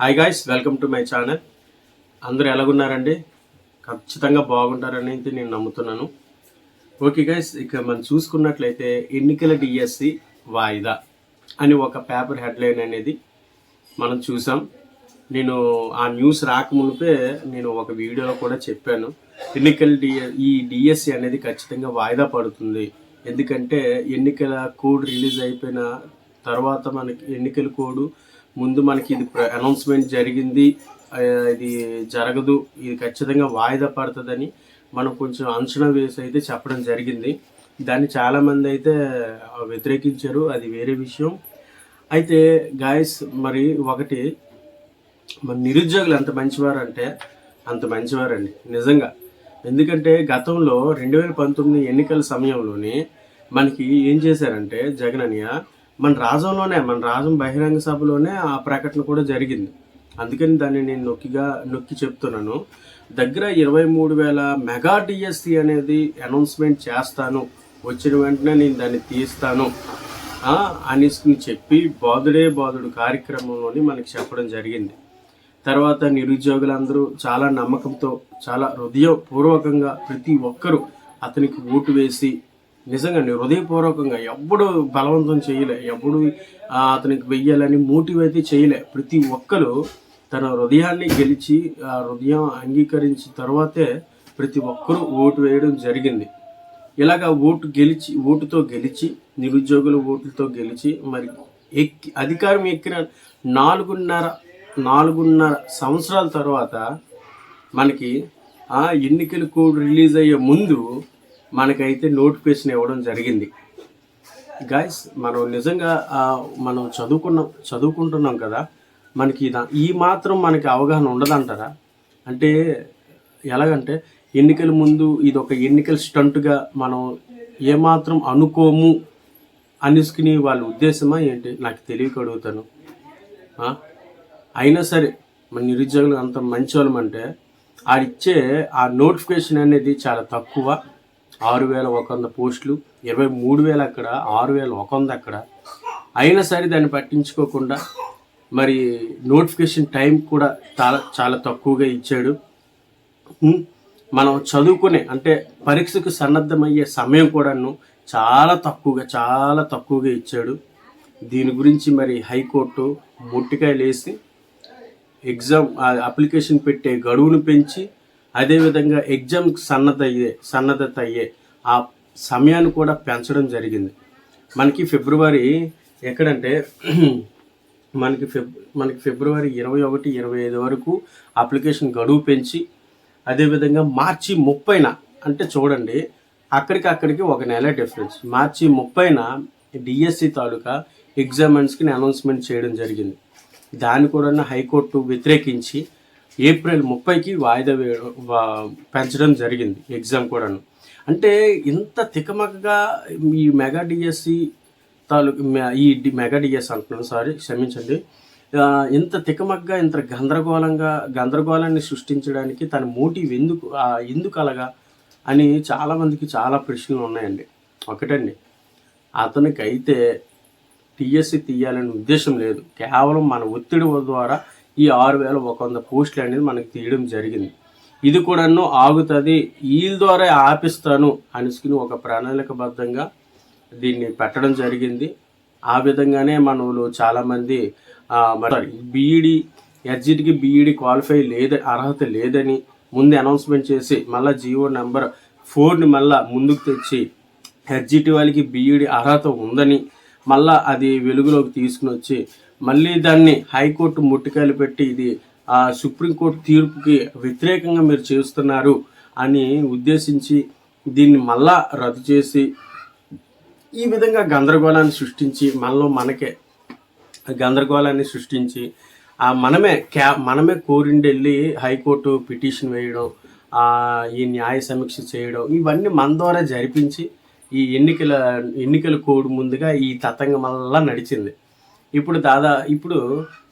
Hi guys welcome to my channel అందరూ ఎలాగున్నారండి? ఖచ్చితంగా బాగుంటారనేది నేను నమ్ముతున్నాను. ఓకే గైస్ ఇక మనం చూసుకున్నట్లయితే ఎన్నికల డిఎస్సి వాయిదా అని ఒక పేపర్ హెడ్లైన్ అనేది మనం చూసాం. నేను ఆ న్యూస్ రాకమునిపే నేను ఒక వీడియోలో కూడా చెప్పాను. ఎన్నికల డిఎ ఈ డిఎస్సి అనేది ఖచ్చితంగా వాయిదా పడుతుంది. ఎందుకంటే ఎన్నికల కోడ్ రిలీజ్ అయిపోయిన తర్వాత మనకి ఎన్నికల కోడ్ ముందు మనకి ఇది అనౌన్స్మెంట్ జరిగింది. ఇది జరగదు. ఇది ఖచ్చితంగా వాయిదా పడుతుందని మనం కొంచెం అంచనా వేసి అయితే చెప్పడం జరిగింది. దాన్ని చాలామంది అయితే వ్యతిరేకించారు. అది వేరే విషయం. అయితే గాయస్ మరి ఒకటి మన నిరుద్యోగులు ఎంత మంచివారు అంటే అంత మంచివారండి. నిజంగా. ఎందుకంటే గతంలో రెండు వేల పంతొమ్మిది ఎన్నికల సమయంలోనే మనకి ఏం చేశారంటే జగన్ అన్నయ్య మన రాజంలోనే మన రాజం బహిరంగ సభలోనే ఆ ప్రకటన కూడా జరిగింది. అందుకని దాన్ని నేను నొక్కిగా నొక్కి చెప్తున్నాను. దగ్గర ఇరవై మూడు వేల మెగా డిఎస్సి అనేది అనౌన్స్మెంట్ చేస్తాను. వచ్చిన వెంటనే నేను దాన్ని తీస్తాను. అనేసి చెప్పి బాధుడే బాధుడు కార్యక్రమంలోని మనకి చెప్పడం జరిగింది. తర్వాత నిరుద్యోగులందరూ చాలా నమ్మకంతో చాలా హృదయపూర్వకంగా ప్రతి ఒక్కరూ అతనికి ఓటు వేసి నిజంగా అండి హృదయపూర్వకంగా ఎప్పుడు బలవంతం చేయలే ఎప్పుడు అతనికి వెయ్యాలని మోటివ్ అయితే చేయలే. ప్రతి ఒక్కరు తన హృదయాన్ని గెలిచి ఆ హృదయం అంగీకరించిన తర్వాతే ప్రతి ఒక్కరూ ఓటు వేయడం జరిగింది. ఇలాగ ఓటు గెలిచి ఓటుతో గెలిచి నిరుద్యోగుల ఓట్లతో గెలిచి మరి ఎక్కి అధికారం ఎక్కిన నాలుగున్నర నాలుగున్నర సంవత్సరాల తర్వాత మనకి ఆ ఎన్నికల కోడ్ రిలీజ్ అయ్యే ముందు మనకైతే నోటిఫికేషన్ ఇవ్వడం జరిగింది. గాయస్ మనం నిజంగా మనం చదువుకున్నాం చదువుకుంటున్నాం కదా మనకి ఈ మాత్రం మనకి అవగాహన ఉండదంటారా? అంటే ఎలాగంటే ఎన్నికల ముందు ఇది ఒక ఎన్నికల స్టంట్గా మనం ఏమాత్రం అనుకోము అనేసుకుని వాళ్ళ ఉద్దేశమా ఏంటి? నాకు తెలియక అడుగుతాను అయినా సరే మన నిరుద్యోగులు అంత మంచి వాళ్ళమంటే ఆడిచ్చే ఆ నోటిఫికేషన్ అనేది చాలా తక్కువ. ఆరు వేల ఒక వంద పోస్టులు ఇరవై మూడు వేల అక్కడ ఆరు వేల ఒక వంద అక్కడ. అయినా సరే దాన్ని పట్టించుకోకుండా మరి నోటిఫికేషన్ టైం కూడా చాలా చాలా తక్కువగా ఇచ్చాడు. మనం చదువుకునే అంటే పరీక్షకు సన్నద్ధమయ్యే సమయం కూడాను చాలా తక్కువగా చాలా తక్కువగా ఇచ్చాడు. దీని గురించి మరి హైకోర్టు ముట్టికాయలు వేసి ఎగ్జామ్ ఆ అప్లికేషన్ పెట్టే గడువును పెంచి అదేవిధంగా ఎగ్జామ్ సన్నత అయ్యే సన్నద్ధత అయ్యే ఆ సమయాన్ని కూడా పెంచడం జరిగింది. మనకి ఫిబ్రవరి ఎక్కడంటే మనకి ఫిబ్ మనకి ఫిబ్రవరి ఇరవై ఒకటి ఇరవై ఐదు వరకు అప్లికేషన్ గడువు పెంచి అదేవిధంగా మార్చి ముప్పైన అంటే చూడండి అక్కడికి అక్కడికి ఒక నెల డిఫరెన్స్. మార్చి ముప్పైన డిఎస్సి తాలూకా ఎగ్జామిన్స్కి అనౌన్స్మెంట్ చేయడం జరిగింది. దాన్ని కూడా హైకోర్టు వ్యతిరేకించి ఏప్రిల్ ముప్పైకి వాయిదా వేయడం పెంచడం జరిగింది ఎగ్జామ్ కూడాను. అంటే ఇంత తికమకగా ఈ మెగా డిఎస్సి తాలూకు ఈ మెగా డిఎస్ అంటున్నాను సారీ క్షమించండి. ఇంత తికమగ్గా ఇంత గందరగోళంగా గందరగోళాన్ని సృష్టించడానికి తన మోటివ్ ఎందుకు ఎందుకు అలాగా అని చాలామందికి చాలా ప్రశ్నలు ఉన్నాయండి. ఒకటండి అతనికైతే టీఎస్సీ తీయాలనే ఉద్దేశం లేదు. కేవలం మన ఒత్తిడి ద్వారా ఈ ఆరు వేల ఒక వంద పోస్టులు అనేది మనకి తీయడం జరిగింది. ఇది కూడాను ఆగుతుంది వీళ్ళ ద్వారా ఆపిస్తాను అనుకుని ఒక ప్రణాళికబద్ధంగా దీన్ని పెట్టడం జరిగింది. ఆ విధంగానే మనలో చాలామంది బీఈడి ఎస్జిటికి బీఈడి క్వాలిఫై లేద అర్హత లేదని ముందే అనౌన్స్మెంట్ చేసి మళ్ళీ జియో నెంబర్ ఫోర్ని మళ్ళీ ముందుకు తెచ్చి హెచ్జిటి వాళ్ళకి బీఈడి అర్హత ఉందని మళ్ళా అది వెలుగులోకి తీసుకుని వచ్చి మళ్ళీ దాన్ని హైకోర్టు ముట్టికాయలు పెట్టి ఇది ఆ సుప్రీంకోర్టు తీర్పుకి వ్యతిరేకంగా మీరు చేస్తున్నారు అని ఉద్దేశించి దీన్ని మళ్ళా రద్దు చేసి ఈ విధంగా గందరగోళాన్ని సృష్టించి మనలో మనకే గందరగోళాన్ని సృష్టించి ఆ మనమే క్యా మనమే కోరిండెళ్ళి హైకోర్టు పిటిషన్ వేయడం ఈ న్యాయ సమీక్ష చేయడం ఇవన్నీ మన ద్వారా జరిపించి ఈ ఎన్నికల ఎన్నికల కోడ్ ముందుగా ఈ తతంగం మళ్ళా నడిచింది. ఇప్పుడు దాదా ఇప్పుడు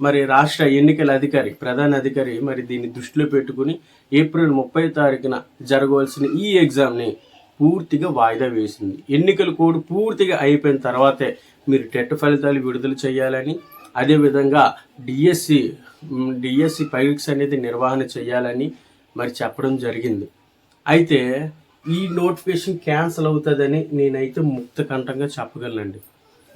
మరి రాష్ట్ర ఎన్నికల అధికారి ప్రధాన అధికారి మరి దీన్ని దృష్టిలో పెట్టుకుని ఏప్రిల్ ముప్పై తారీఖున జరగవలసిన ఈ ఎగ్జామ్ని పూర్తిగా వాయిదా వేసింది. ఎన్నికల కోడ్ పూర్తిగా అయిపోయిన తర్వాతే మీరు టెట్ ఫలితాలు విడుదల చేయాలని అదేవిధంగా డిఎస్సి డిఎస్సి పరీక్ష అనేది నిర్వహణ చేయాలని మరి చెప్పడం జరిగింది. అయితే ఈ నోటిఫికేషన్ క్యాన్సిల్ అవుతుందని నేనైతే ముక్త కంఠంగా చెప్పగలనండి.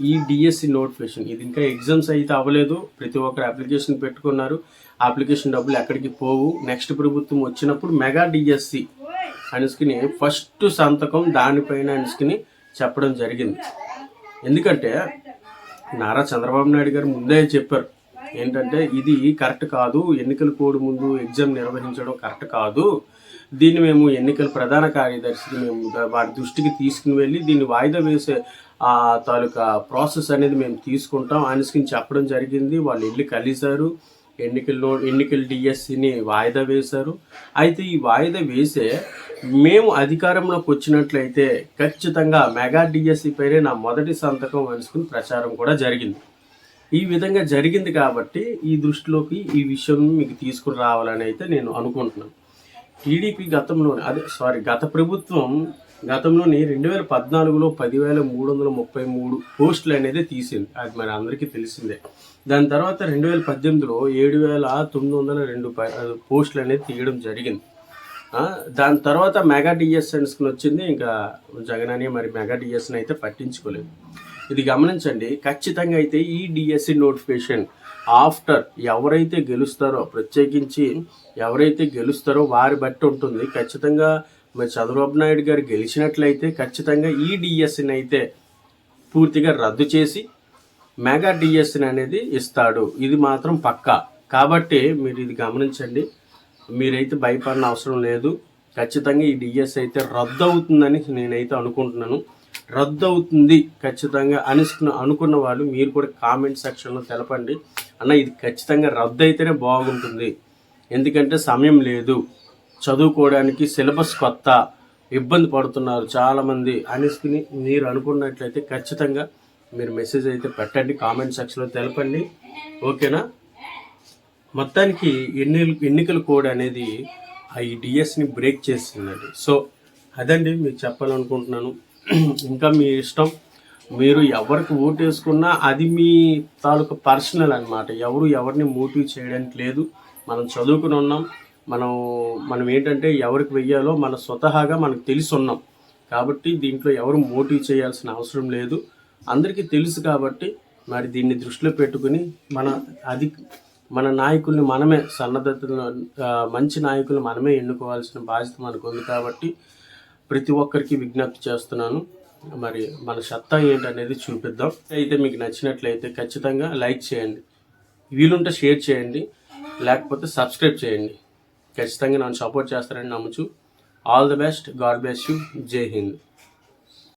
ఈ డిఎస్సి నోటిఫికేషన్ ఇది ఇంకా ఎగ్జామ్స్ అయితే అవ్వలేదు. ప్రతి ఒక్కరు అప్లికేషన్ పెట్టుకున్నారు. అప్లికేషన్ డబ్బులు ఎక్కడికి పోవు. నెక్స్ట్ ప్రభుత్వం వచ్చినప్పుడు మెగా డిఎస్సి అనుసుకుని ఫస్ట్ సంతకం దానిపైన అనుసుకుని చెప్పడం జరిగింది. ఎందుకంటే నారా చంద్రబాబు నాయుడు గారు ముందే చెప్పారు. ఏంటంటే ఇది కరెక్ట్ కాదు. ఎన్నికల కోడ్ ముందు ఎగ్జామ్ నిర్వహించడం కరెక్ట్ కాదు. దీన్ని మేము ఎన్నికల ప్రధాన కార్యదర్శికి మేము వారి దృష్టికి తీసుకుని వెళ్ళి దీన్ని వాయిదా వేసే ఆ తాలూకా ప్రాసెస్ అనేది మేము తీసుకుంటాం. ఆయనకి చెప్పడం జరిగింది. వాళ్ళు వెళ్ళి కలిశారు. ఎన్నికల్లో ఎన్నికల డిఎస్సిని వాయిదా వేశారు. అయితే ఈ వాయిదా వేసే మేము అధికారంలోకి వచ్చినట్లయితే ఖచ్చితంగా మెగా డిఎస్సి పైనే నా మొదటి సంతకం అనుకుని ప్రచారం కూడా జరిగింది. ఈ విధంగా జరిగింది కాబట్టి ఈ దృష్టిలోకి ఈ విషయం మీకు తీసుకుని రావాలని అయితే నేను అనుకుంటున్నాను. టీడీపీ గతంలో అదే సారీ గత ప్రభుత్వం గతంలోని రెండు వేల పద్నాలుగులో పదివేల మూడు వందల ముప్పై మూడు పోస్టులు అనేది తీసింది. అది మరి అందరికీ తెలిసిందే. దాని తర్వాత రెండు వేల పద్దెనిమిదిలో ఏడు వేల తొమ్మిది వందల రెండు పోస్టులు అనేది తీయడం జరిగింది. దాని తర్వాత మెగా డిఎస్ వచ్చింది. ఇంకా జగన్ అని మరి మెగా డిఎస్ని అయితే పట్టించుకోలేదు. ఇది గమనించండి. ఖచ్చితంగా అయితే ఈ డిఎస్సి నోటిఫికేషన్ ఆఫ్టర్ ఎవరైతే గెలుస్తారో ప్రత్యేకించి ఎవరైతే గెలుస్తారో వారి బట్టి ఉంటుంది. ఖచ్చితంగా మరి చంద్రబాబు నాయుడు గారు గెలిచినట్లయితే ఖచ్చితంగా ఈ డిఎస్సిని అయితే పూర్తిగా రద్దు చేసి మెగా డిఎస్సిని అనేది ఇస్తాడు. ఇది మాత్రం పక్కా. కాబట్టి మీరు ఇది గమనించండి. మీరైతే భయపడిన అవసరం లేదు. ఖచ్చితంగా ఈ డిఎస్ అయితే రద్దు అవుతుందని నేనైతే అనుకుంటున్నాను. రద్దు అవుతుంది ఖచ్చితంగా అనుకున్న అనుకున్న వాళ్ళు మీరు కూడా కామెంట్ సెక్షన్లో తెలపండి. అన్న ఇది ఖచ్చితంగా రద్దు అయితేనే బాగుంటుంది. ఎందుకంటే సమయం లేదు. చదువుకోవడానికి సిలబస్ కొత్త. ఇబ్బంది పడుతున్నారు చాలామంది. అనేసుకుని మీరు అనుకున్నట్లయితే ఖచ్చితంగా మీరు మెసేజ్ అయితే పెట్టండి. కామెంట్ సెక్షన్లో తెలపండి. ఓకేనా? మొత్తానికి ఎన్ని ఎన్నికల కోడ్ అనేది ఆ ఈ డిఎస్ని బ్రేక్ చేస్తుందండి సో అదండి మీకు చెప్పాలనుకుంటున్నాను. ఇంకా మీ ఇష్టం మీరు ఎవరికి ఓటు వేసుకున్నా అది మీ తాలూకు పర్సనల్ అన్నమాట. ఎవరు ఎవరిని మోటివ్ చేయడానికి లేదు. మనం చదువుకుని ఉన్నాం. మనం మనం ఏంటంటే ఎవరికి వెయ్యాలో మన స్వతహాగా మనకు తెలిసి ఉన్నాం. కాబట్టి దీంట్లో ఎవరు మోటివ్ చేయాల్సిన అవసరం లేదు. అందరికీ తెలుసు కాబట్టి మరి దీన్ని దృష్టిలో పెట్టుకుని మన అది మన నాయకుల్ని మనమే సన్నద్ధతను మంచి నాయకులు మనమే ఎన్నుకోవాల్సిన బాధ్యత మనకు ఉంది కాబట్టి ప్రతి ఒక్కరికి విజ్ఞప్తి చేస్తున్నాను. మరి మన సత్తా ఏంటనేది చూపిద్దాం. అయితే మీకు నచ్చినట్లయితే ఖచ్చితంగా లైక్ చేయండి. వీలుంటే షేర్ చేయండి. లేకపోతే సబ్స్క్రైబ్ చేయండి. ఖచ్చితంగా నన్ను సపోర్ట్ చేస్తారని నమ్ముచు. All the best. God bless you. Jai Hind.